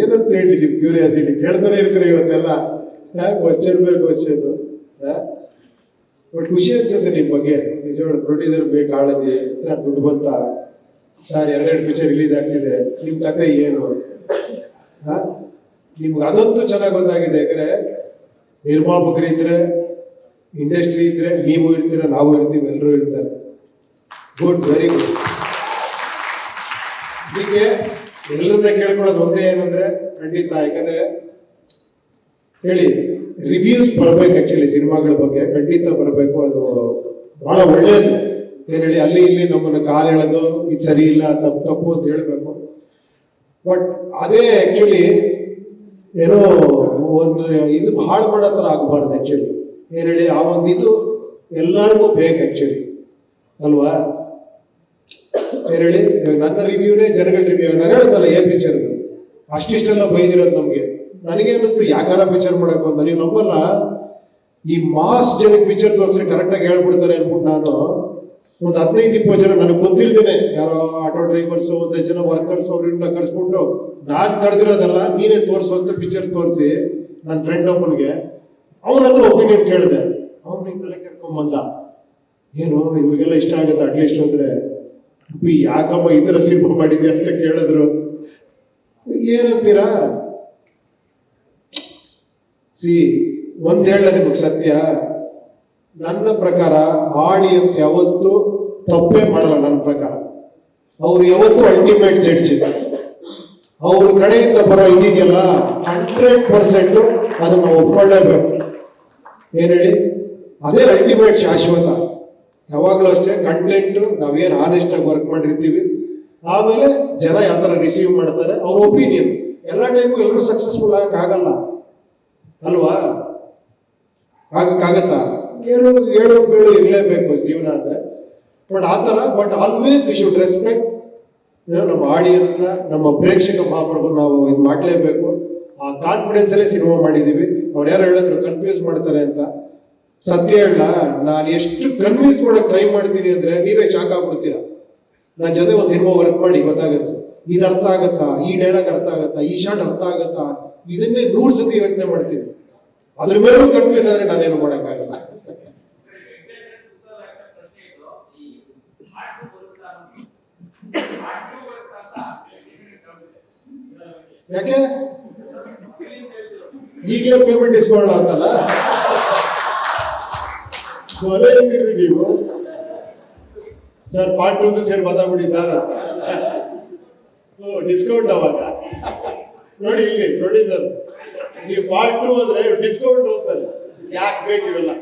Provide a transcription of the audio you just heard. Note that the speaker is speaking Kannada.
ಏನಂತ ಹೇಳಿ ನಿಮ್ ಕ್ಯೂರಿಯಾಸಿಟಿ ಕೇಳ್ತಾನೆ ಇರ್ತೀರಿ ಇವತ್ತೆಲ್ಲ. ಕ್ವಶನ್ ಮೇಲೆ ಕ್ವಶನ್ ಬಟ್ ಖುಷಿ ಅನ್ಸುತ್ತೆ ನಿಮ್ ಬಗ್ಗೆ. ನಿಜವಾಗ್ಲೂ ಪ್ರೊಡ್ಯೂಸರ್ ಬೇಕು, ಕಾಳಜಿ. ಸರ್, ದುಡ್ಡು ಬಂತ? ಸರ್, ಎರಡೆರಡು ಪಿಕ್ಚರ್ ರಿಲೀಸ್ ಆಗ್ತಿದೆ. ನಿಮ್ ಕತೆ ಏನು? ನಿಮ್ಗೆ ಅದಂತೂ ಚೆನ್ನಾಗಿ ಗೊತ್ತಾಗಿದೆ. ಯಾಕಂದ್ರೆ ನಿರ್ಮಾಪಕರು ಇದ್ರೆ ಇಂಡಸ್ಟ್ರಿ ಇದ್ರೆ, ನೀವು ಇರ್ತೀರ, ನಾವು ಇರ್ತೀವಿ ಎಲ್ಲರೂ ಇರ್ತಾರೆ. ಗುಡ್ ವೆರಿ ಗುಡ್ ಹೀಗೆ ಎಲ್ಲರನ್ನ ಕೇಳ್ಕೊಳ್ಳೋದು ಒಂದೇ ಏನಂದ್ರೆ, ಖಂಡಿತ, ಯಾಕಂದ್ರೆ ಹೇಳಿ ರಿವ್ಯೂಸ್ ಬರಬೇಕು ಆಕ್ಚುಲಿ ಸಿನಿಮಾಗಳ ಬಗ್ಗೆ, ಖಂಡಿತ ಬರಬೇಕು, ಅದು ಬಹಳ ಒಳ್ಳೇದು. ಏನ್ ಹೇಳಿ, ಅಲ್ಲಿ ಇಲ್ಲಿ ನಮ್ಮನ್ನ ಕಾಲು ಹೇಳೋದು ಇದು ಸರಿ ಇಲ್ಲ, ತಪ್ಪು ತಪ್ಪು ಅಂತ ಹೇಳ್ಬೇಕು. ಬಟ್ ಅದೇ ಆಕ್ಚುಲಿ ಏನೋ ಒಂದು ಇದು ಹಾಳು ಮಾಡೋ ಥರ ಆಗಬಾರ್ದು ಆ್ಯಕ್ಚುಲಿ ಏನ್ ಹೇಳಿ, ಆ ಒಂದು ಇದು ಎಲ್ಲರಿಗೂ ಬೇಕು ಆ್ಯಕ್ಚುಲಿ ಅಲ್ವಾ? ಹೇಳಿ? ನನ್ನ ರಿವ್ಯೂನೇ ಜನಗಳ ರಿವ್ಯೂ ನಾನು ಹೇಳಿದ್ನಲ್ಲ ಏ ಪಿಕ್ಚರ್ ಅಷ್ಟಿಷ್ಟೆಲ್ಲ ಬೈದಿರೋದು ನಮಗೆ. ನನಗೆ ಅನ್ನಿಸ್ತು, ಯಾಕಾರ ಪಿಕ್ಚರ್ ಮಾಡಕ್ ಬಂದ? ನೀವು ನಂಬಲ್ಲ? ಈ ಮಾಸ್ ಜನಕ್ಕೆ ಪಿಕ್ಚರ್ ತೋರಿಸ್ರೆ ಕರೆಕ್ಟಾಗಿ ಹೇಳ್ಬಿಡ್ತಾರೆ ಅನ್ಬಿಟ್ಟು ನಾನು ಒಂದು ಹದಿನೈದು, ಇಪ್ಪತ್ತು ಜನ, ನನಗೆ ಗೊತ್ತಿಲ್ದೇನೆ. ಯಾರೋ ಆಟೋ ಡ್ರೈವರ್ಸ್ ಒಂದಷ್ಟು ಜನ ವರ್ಕರ್ಸ್ ಅವ್ರನ್ನ ಕರ್ಸ್ಬಿಟ್ಟು, ನಾನ್ ಕರೆದಿರೋದಲ್ಲ, ನೀನೇ ತೋರಿಸು ಅಂತ ಪಿಕ್ಚರ್ ತೋರಿಸಿ ನನ್ನ ಫ್ರೆಂಡ್ ಒಬ್ಬನಿಗೆ, ಅವನ ಹತ್ರ ಒಪಿನಿಯನ್ ಕೇಳಿದೆ. ಅವನಿಗೆ ತಲೆ ಕರ್ಕೊಂಡ್ ಬಂದ. ಏನು, ಇವ್ರಿಗೆಲ್ಲ ಇಷ್ಟ ಆಗುತ್ತೆ ಅಟ್ಲೀಸ್ಟ್ ಅಂದ್ರೆ ಯಾಕಮ್ಮ ಈ ಥರ ಮಾಡಿದ್ಯಾ ಅಂತ ಕೇಳಿದ್ರು. ಏನಂತೀರಾ? ಸಿ, ಒಂದು ಹೇಳ ನಿಮಗೆ ಸತ್ಯ. ನನ್ನ ಪ್ರಕಾರ ಆಡಿಯನ್ಸ್ ಯಾವತ್ತೂ ತಪ್ಪೇ ಮಾಡಲ್ಲ ನನ್ನ ಪ್ರಕಾರ. ಅವ್ರು ಯಾವತ್ತೂ ಅಲ್ಟಿಮೇಟ್ ಜಡ್ಜ್ ಅವ್ರ ಕಡೆಯಿಂದ ಬರೋ ಇದೆಯಲ್ಲ ಹಂಡ್ರೆಡ್ ಪರ್ಸೆಂಟ್ ಅದನ್ನ ಒಪ್ಕೊಳ್ಳೇಬೇಕು. ಏನ್ ಹೇಳಿ? ಅದೇ ಅಲ್ಟಿಮೇಟ್ ಶಾಶ್ವತ. ಯಾವಾಗಲೂ ಅಷ್ಟೇ ಕಂಟೆಂಟ್ ನಾವೇನು ಆನೆಸ್ಟ್ ಆಗಿ ವರ್ಕ್ ಮಾಡಿರ್ತೀವಿ. ಆಮೇಲೆ ಜನ ಯಾವ ಥರ ರಿಸೀವ್ ಮಾಡ್ತಾರೆ, ಅವ್ರ ಒಪಿನಿಯನ್ ಎಲ್ಲ ಟೈಮು ಎಲ್ಲರೂ ಸಕ್ಸಸ್ಫುಲ್ ಆಗಕ್ಕಾಗಲ್ಲ ಅಲ್ವಾ? ಆಗಕ್ಕಾಗತ್ತಾ ಕೇಳು ಹೇಳು ಬೀಳು ಇರಲೇಬೇಕು ಜೀವನ ಅಂದರೆ. ಬಟ್ ಆ ಥರ but always we should respect ನಮ್ಮ ಆಡಿಯನ್ಸ್ನ ನಮ್ಮ ಪ್ರೇಕ್ಷಕ ಮಹಾಪ್ರಭು ನಾವು ಇದು ಮಾಡಲೇಬೇಕು. ಆ ಕಾನ್ಫಿಡೆನ್ಸಲ್ಲೇ ಸಿನಿಮಾ ಮಾಡಿದೀವಿ. ಅವ್ರು ಯಾರು ಹೇಳಿದ್ರು ಕನ್ಫ್ಯೂಸ್ ಮಾಡ್ತಾರೆ ಅಂತ. ಸತ್ಯ ಹೇಳ, ನಾನು ಎಷ್ಟು ಕನ್ವಿನ್ಸ್ ಮಾಡಕ್ ಟ್ರೈ ಮಾಡ್ತೀನಿ ಅಂದ್ರೆ ನೀವೇ ಶಾಕ್ ಆಗ್ಬಿಡ್ತೀರಾ? ನನ್ನ ಜೊತೆ ಒಂದು ಸಿನಿಮಾ ವರ್ಕ್ ಮಾಡಿ, ಗೊತ್ತಾಗುತ್ತೆ. ಇದು ಅರ್ಥ ಆಗತ್ತಾ? ಈ ಡೈಲಾಗ್ ಅರ್ಥ ಆಗತ್ತಾ? ಈ ಶಾಟ್ ಅರ್ಥ ಆಗತ್ತಾ? ಇದನ್ನೇ ನೂರ್ ಜೊತೆ ಯೋಚನೆ ಮಾಡ್ತೀನಿ. ಅದ್ರ ಮೇಲೂ ಕನ್ಫ್ಯೂಸ್ ಆದ್ರೆ ನಾನೇನು ಮಾಡೋಕ್ಕಾಗಲ್ಲ. ಯಾಕೆ? ಈಗಲೇ ಪೇಮೆಂಟ್ ಇಸ್ಕೊಳ್ಳೋಣ ಅಂತಲ್ಲ? ಕೊಲೆ ಹೆಂಗಿದ್ರಿ ನೀವು ಸರ್ ಪಾರ್ಟ್ ಟು ಸೇರಿ ಮಾತಾಡ್ಬಿಡಿ ಸರ್. ಡಿಸ್ಕೌಂಟ್ ಅವಾಗ. ನೋಡಿ ಇಲ್ಲಿ ಪ್ರೊಡ್ಯೂಸರ್ ನೀವು ಪಾರ್ಟ್ ಟು ಅಂದ್ರೆ ಡಿಸ್ಕೌಂಟ್ ಹೋಗ್ತಾರೆ ಯಾಕೆ ಬೇಕು ಇವೆಲ್ಲ?